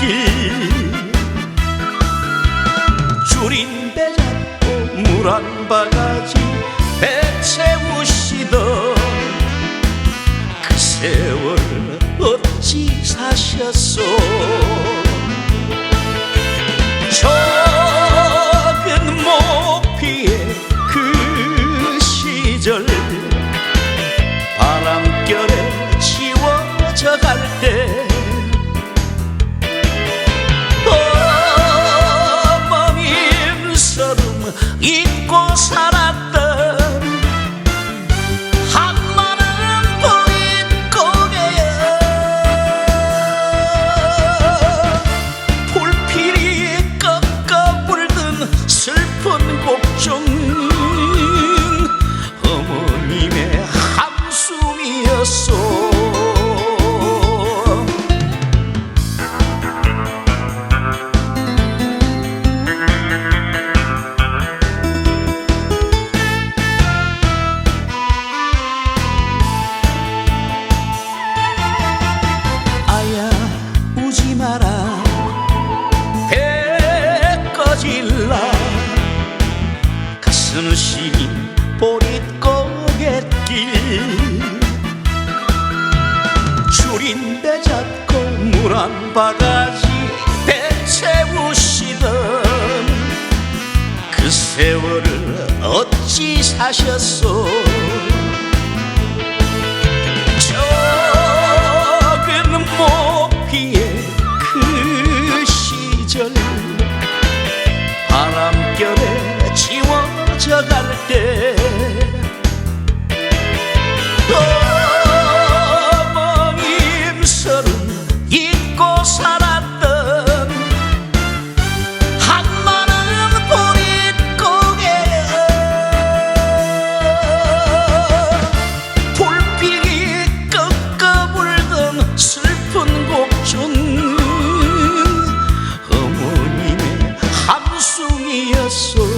길 줄인 배 잡고 물 한 바가지 배 채우시던 그 세월 어찌 사셨소? 적은 모피의 그 시절 바람결에 지워져 갈때 시린 보릿고갯길. 줄인 배 잡고 물 한 바가지 배 채우시던 그 세월을 어찌 사셨소 때 어머님 서름 잊고 살았던 한마는 보릿고개야 불빛이 꺾어 불던 슬픈 곡종 어머님의 꺾어